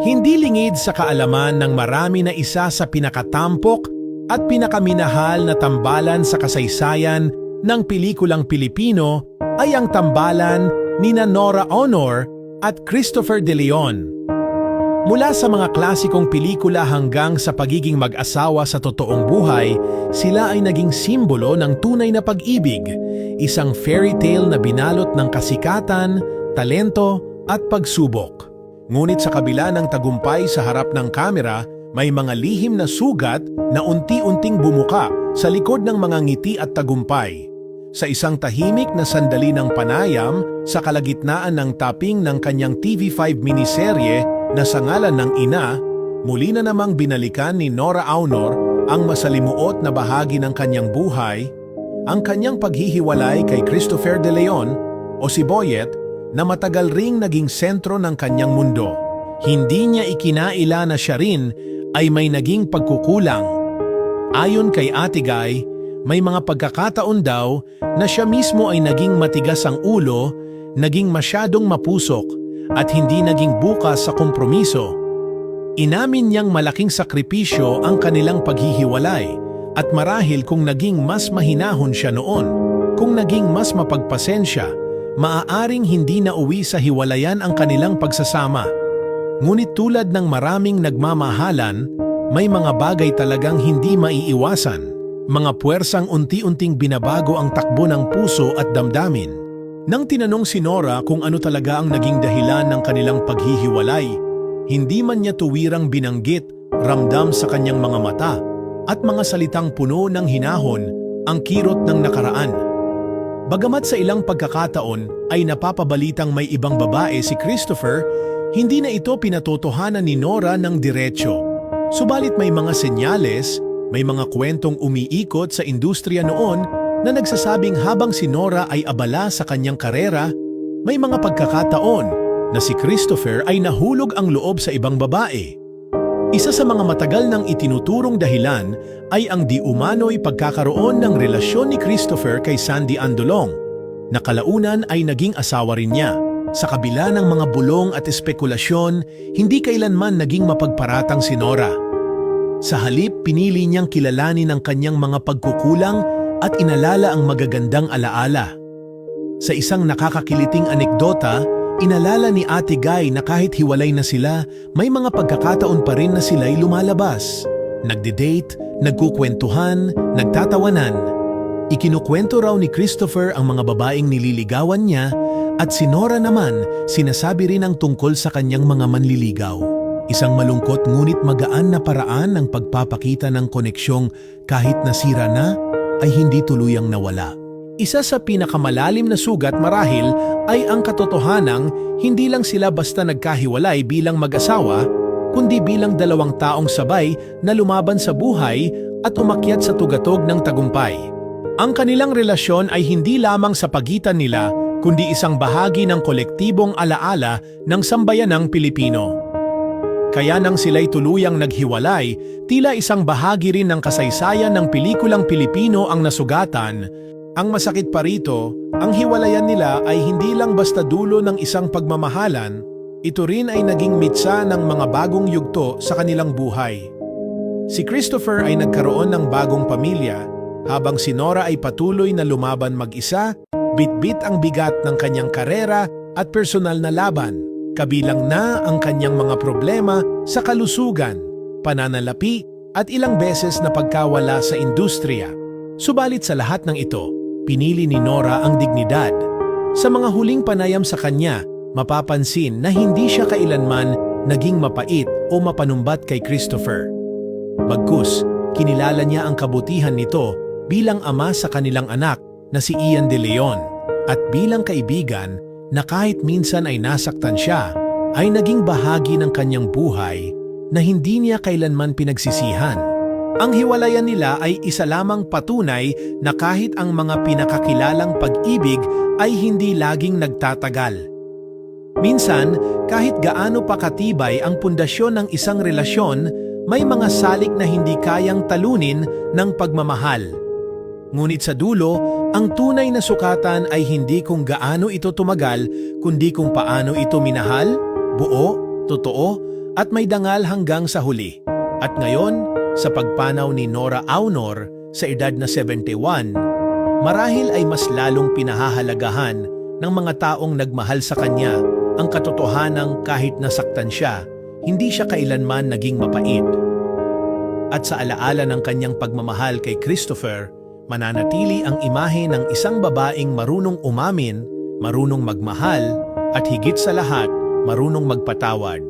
Hindi lingid sa kaalaman ng marami na isa sa pinakatampok at pinakaminahal na tambalan sa kasaysayan ng pelikulang Pilipino ay ang tambalan ni Nora Honor at Christopher De Leon. Mula sa mga klasikong pelikula hanggang sa pagiging mag-asawa sa totoong buhay, sila ay naging simbolo ng tunay na pag-ibig, isang fairy tale na binalot ng kasikatan, talento at pagsubok. Ngunit sa kabila ng tagumpay sa harap ng kamera, may mga lihim na sugat na unti-unting bumuka sa likod ng mga ngiti at tagumpay. Sa isang tahimik na sandali ng panayam sa kalagitnaan ng taping ng kanyang TV5 miniserye na sa ngalan ng ina, muli na namang binalikan ni Nora Aunor ang masalimuot na bahagi ng kanyang buhay, ang kanyang paghihiwalay kay Christopher De Leon o si Boyet na matagal ring naging sentro ng kanyang mundo. Hindi niya ikinaila na siya rin ay may naging pagkukulang. Ayon kay Ate Guy, may mga pagkakataon daw na siya mismo ay naging matigas ang ulo, naging masyadong mapusok at hindi naging bukas sa kompromiso. Inamin niyang malaking sakripisyo ang kanilang paghihiwalay at marahil kung naging mas mahinahon siya noon, kung naging mas mapagpasensya, maaaring hindi na uwi sa hiwalayan ang kanilang pagsasama. Ngunit tulad ng maraming nagmamahalan, may mga bagay talagang hindi maiiwasan mga puwersang unti-unting binabago ang takbo ng puso at damdamin. Nang tinanong si Nora kung ano talaga ang naging dahilan ng kanilang paghihiwalay, hindi man niya tuwirang binanggit, ramdam sa kanyang mga mata, at mga salitang puno ng hinahon ang kirot ng nakaraan. Bagamat sa ilang pagkakataon ay napapabalitang may ibang babae si Christopher, hindi na ito pinatotohanan ni Nora ng diretsyo. Subalit may mga senyales may mga kwentong umiikot sa industriya noon na nagsasabing habang si Nora ay abala sa kanyang karera, may mga pagkakataon na si Christopher ay nahulog ang loob sa ibang babae. Isa sa mga matagal nang itinuturong dahilan ay ang di umano'y pagkakaroon ng relasyon ni Christopher kay Sandy Andolong, na kalaunan ay naging asawa rin niya. Sa kabila ng mga bulong at espekulasyon, hindi kailanman naging mapagparatang si Nora. Sa halip, pinili niyang kilalanin ang kanyang mga pagkukulang at inalala ang magagandang alaala. Sa isang nakakakiliting anekdota, inalala ni Ate Guy na kahit hiwalay na sila, may mga pagkakataon pa rin na sila'y lumalabas. Nagde-date, nagkukwentuhan, nagtatawanan. Ikinukwento raw ni Christopher ang mga babaeng nililigawan niya at si Nora naman sinasabi rin ang tungkol sa kanyang mga manliligaw. Isang malungkot ngunit magaan na paraan ng pagpapakita ng koneksyong kahit nasira na ay hindi tuluyang nawala. Isa sa pinakamalalim na sugat marahil ay ang katotohanang hindi lang sila basta nagkahiwalay bilang mag-asawa, kundi bilang dalawang taong sabay na lumaban sa buhay at umakyat sa tugatog ng tagumpay. Ang kanilang relasyon ay hindi lamang sa pagitan nila, kundi isang bahagi ng kolektibong alaala ng sambayanang Pilipino. Kaya nang sila'y tuluyang naghiwalay, tila isang bahagi rin ng kasaysayan ng pelikulang Pilipino ang nasugatan. Ang masakit pa rito, ang hiwalayan nila ay hindi lang basta dulo ng isang pagmamahalan, ito rin ay naging mitsa ng mga bagong yugto sa kanilang buhay. Si Christopher ay nagkaroon ng bagong pamilya, habang si Nora ay patuloy na lumaban mag-isa, bitbit ang bigat ng kanyang karera at personal na laban kabilang na ang kanyang mga problema sa kalusugan, pananalapi at ilang beses na pagkawala sa industriya. Subalit sa lahat ng ito, pinili ni Nora ang dignidad. Sa mga huling panayam sa kanya, mapapansin na hindi siya kailanman naging mapait o mapanumbat kay Christopher. Bagkus, kinilala niya ang kabutihan nito bilang ama sa kanilang anak na si Ian de Leon at bilang kaibigan na kahit minsan ay nasaktan siya, ay naging bahagi ng kanyang buhay na hindi niya kailanman pinagsisihan. Ang hiwalayan nila ay isa lamang patunay na kahit ang mga pinakakilalang pag-ibig ay hindi laging nagtatagal. Minsan, kahit gaano pa katibay ang pundasyon ng isang relasyon, may mga salik na hindi kayang talunin ng pagmamahal. Ngunit sa dulo, ang tunay na sukatan ay hindi kung gaano ito tumagal, kundi kung paano ito minahal, buo, totoo, at may dangal hanggang sa huli. At ngayon, sa pagpanaw ni Nora Aunor sa edad na 71, marahil ay mas lalong pinahahalagahan ng mga taong nagmahal sa kanya ang katotohanang kahit nasaktan siya, hindi siya kailanman naging mapait. At sa alaala ng kanyang pagmamahal kay Christopher, mananatili ang imahe ng isang babaeng marunong umamin, marunong magmahal, at higit sa lahat, marunong magpatawad.